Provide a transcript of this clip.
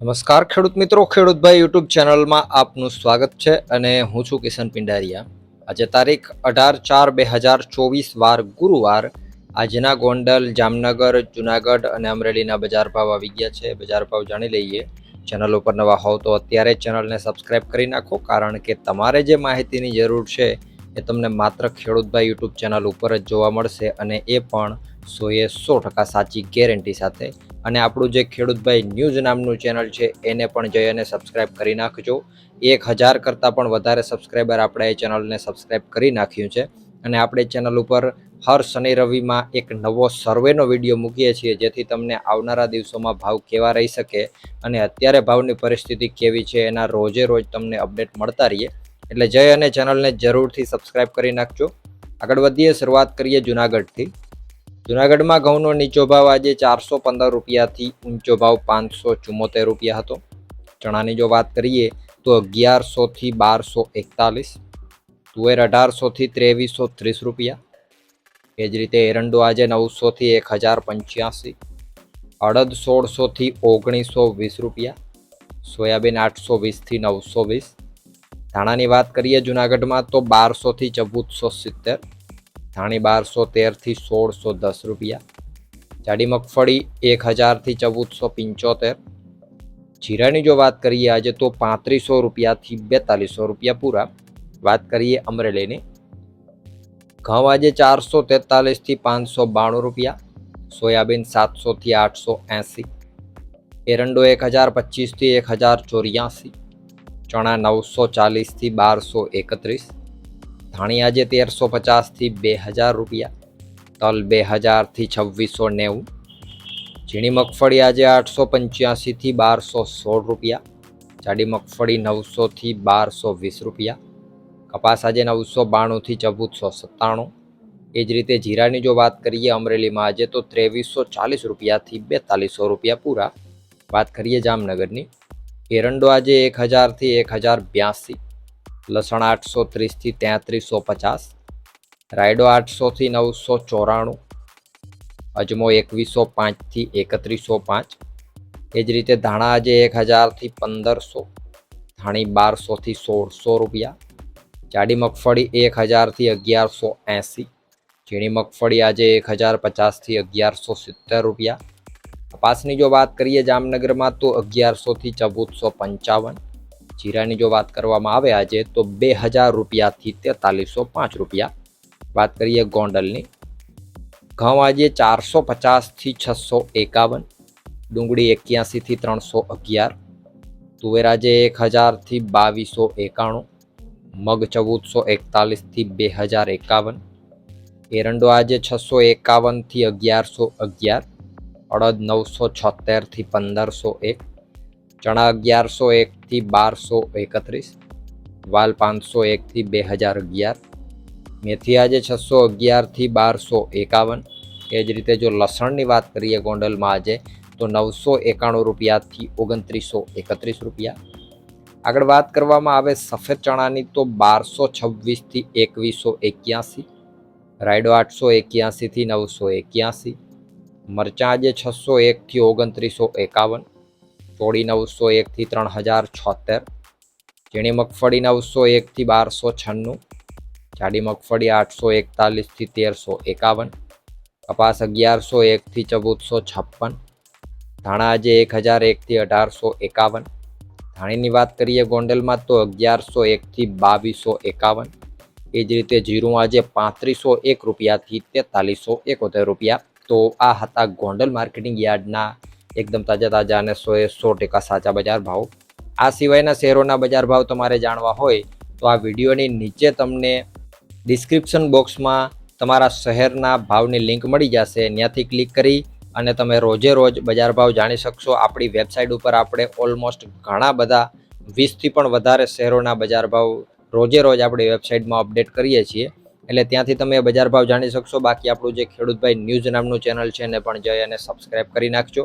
નમસ્કાર, ખેડૂત મિત્રો. ખેડૂતભાઈ યુટ્યુબ ચેનલમાં આપનું સ્વાગત છે અને હું છું કિશન પિંડારિયા. આજે તારીખ અઢાર ચાર બે હજાર ચોવીસ વાર ગુરુવાર આજના ગોંડલ, જામનગર, જુનાગઢ અને અમરેલીના બજાર ભાવ આવી ગયા છે. બજાર ભાવ જાણી લઈએ. ચેનલ ઉપર નવા હોવ તો અત્યારે ચેનલને સબસ્ક્રાઇબ કરી નાખો, કારણ કે તમારે જે માહિતીની જરૂર છે એ તમને માત્ર ખેડૂતભાઈ યુટ્યુબ ચેનલ ઉપર જ જોવા મળશે અને એ પણ સોએ સો ટકા સાચી ગેરંટી સાથે. અને આપણું જે ખેડૂતભાઈ ન્યૂઝ નામનું ચેનલ છે, એને પણ જઈ અને સબસ્ક્રાઇબ કરી નાખજો. એક હજાર કરતાં પણ વધારે સબસ્ક્રાઈબર આપણે એ ચેનલને સબસ્ક્રાઇબ કરી નાખ્યું છે. અને આપણે ચેનલ ઉપર હર શનિ રવિમાં એક નવો સર્વેનો વીડિયો મૂકીએ છીએ, જેથી તમને આવનારા દિવસોમાં ભાવ કેવા રહી શકે અને અત્યારે ભાવની પરિસ્થિતિ કેવી છે, એના રોજે રોજ તમને અપડેટ મળતા રહીએ. એટલે જય અને ચેનલને જરૂરથી સબસ્ક્રાઇબ કરી નાખજો. આગળ વધીએ, શરૂઆત કરીએ જુનાગઢથી. જુનાગઢમાં ઘઉંનો નીચો ભાવ આજે ચારસો પંદર રૂપિયાથી ઊંચો ભાવ પાંચસો ચુમ્મોતેર રૂપિયા હતો. ચણાની જો વાત કરીએ તો અગિયારસોથી બારસો એકતાલીસ, તુવેર અઢારસોથી ત્રેવીસો ત્રીસ રૂપિયા. એ જ રીતે એરંડો આજે નવસોથી એક હજાર પંચ્યાસી, અડદ સોળસોથી ઓગણીસો વીસ રૂપિયા, સોયાબીન આઠસો વીસથી નવસો વીસ. ધાણાની વાત કરીએ જુનાગઢમાં તો બારસોથી ચૌદસો સિત્તેર ધાણી બારસો તેરથી સોળસો દસ રૂપિયા. જાડી મગફળી એક હજારથી ચૌદસો પંચોતેર. જીરાની જો વાત કરીએ આજે તો પાંત્રીસો રૂપિયાથી બેતાલીસો રૂપિયા પૂરા. વાત કરીએ અમરેલીની. ઘઉં આજે ચારસો તેતાલીસથી પાંચસો બાણું રૂપિયા. સોયાબીન સાતસોથી આઠસો એંસી. એરંડો એક હજાર પચીસથી એક હજાર ચોર્યાસી. ચણા નવસો ચાલીસથી બારસો એકત્રીસ. ધાણી આજે તેરસો પચાસથી બે હજાર રૂપિયા. તલ બે હજારથી છવ્વીસો નેવું. ઝીણી મગફળી આજે આઠસો પંચ્યાસીથી બારસો સોળ રૂપિયા. જાડી મગફળી નવસોથી બારસો વીસ રૂપિયા. કપાસ આજે નવસો બાણુંથી ચૌદસો સત્તાણું. એ જ રીતે જીરાની જો વાત કરીએ અમરેલીમાં આજે તો ત્રેવીસો ચાલીસ રૂપિયાથી બેતાલીસો રૂપિયા પૂરા. વાત કરીએ જામનગરની. એરંડો આજે એક હજારથી એક હજાર બ્યાસી. લસણ આઠસો ત્રીસથી તેત્રીસો પચાસ, રાયડો આઠસોથી નવસો ચોરાણું, અજમો એકવીસો પાંચથી એકત્રીસો પાંચ, એ જ રીતે ધાણા આજે એક હજારથી પંદરસો, ધાણી બારસોથી સોળસો રૂપિયા, જાડી મગફળી એક હજારથી અગિયારસો એંસી, ઝીણી મગફળી આજે એક હજાર પચાસથી અગિયારસો સિત્તેર રૂપિયા. કપાસની જો વાત કરીએ જામનગરમાં તો અગિયારસોથી ચૌદસો પંચાવન જીરાની જો વાત કરવામાં આવે આજે, તો બે હજાર રૂપિયાથી તેતાલીસો પાંચ રૂપિયા. વાત કરીએ ગોંડલની. ઘઉં આજે ચારસો પચાસથી છસો એકાવન, ડુંગળી એક્યાસીથી ત્રણસો અગિયાર, તુવેર આજે એક હજારથી બાવીસો એકાણું, મગ ચૌદસો એકતાલીસથી બે હજાર એકાવન, એરંડો આજે છસો એકાવનથી અગિયારસો અગિયાર, અડદ નવસો છોતેરથી પંદરસો એક, ચણા અગિયારસો એકથી બારસો એકત્રીસ, વાલ પાંચસો એકથી બે હજાર અગિયાર, મેથી આજે છસો અગિયારથી બારસો એકાવન. એ જ રીતે જો લસણની વાત કરીએ ગોંડલમાં આજે, તો નવસો એકાણું રૂપિયાથી ઓગણત્રીસો એકત્રીસ રૂપિયા. આગળ વાત કરવામાં આવે સફેદ ચણાની, તો બારસો છવ્વીસથી એકવીસો એક્યાસી, રાયડો આઠસો એક્યાસીથી નવસો એક્યાસી, મરચાં આજે છસો એકથી ઓગણત્રીસો એકાવન ચોળી નવસો એકથી ત્રણ હજાર છોતેર. ઝીણી મગફળી નવસો એકથી બારસો છન્નું. જાડી મગફળી આઠસો એકતાલીસથી તેરસો એકાવન. કપાસ અગિયારસો એકથી ચૌદસો છપ્પન. ધાણા આજે એક હજાર એકથી અઢારસો એકાવન. ધાણીની વાત કરીએ ગોંડલમાં તો અગિયારસો એકથી બાવીસો એકાવન. એ જ રીતે જીરું આજે પાંત્રીસો એક રૂપિયાથી તેતાલીસો એકોતેર રૂપિયા. તો આ હતા ગોંડલ માર્કેટિંગ યાર્ડના એકદમ તાજા તાજા અને સો એ સો ટકા સાચા બજાર ભાવ. આ સિવાયના શહેરોના બજાર ભાવ તમારે જાણવા હોય તો આ વિડીયોની નીચે તમને ડિસ્ક્રિપ્શન બોક્સમાં તમારા શહેરના ભાવની લિંક મળી જશે. ત્યાંથી ક્લિક કરી અને તમે રોજે રોજ બજાર ભાવ જાણી શકશો. આપણી વેબસાઇટ ઉપર આપણે ઓલમોસ્ટ ઘણા બધા વીસથી પણ વધારે શહેરોના બજાર ભાવ રોજે રોજ આપણી વેબસાઇટમાં અપડેટ કરીએ છીએ. એટલે ત્યાંથી તમે બજાર ભાવ જાણી શકશો. બાકી આપણું જે ખેડૂતભાઈ ન્યૂઝ નામનું ચેનલ છે એને પણ જઈ અને સબસ્ક્રાઇબ કરી નાખજો.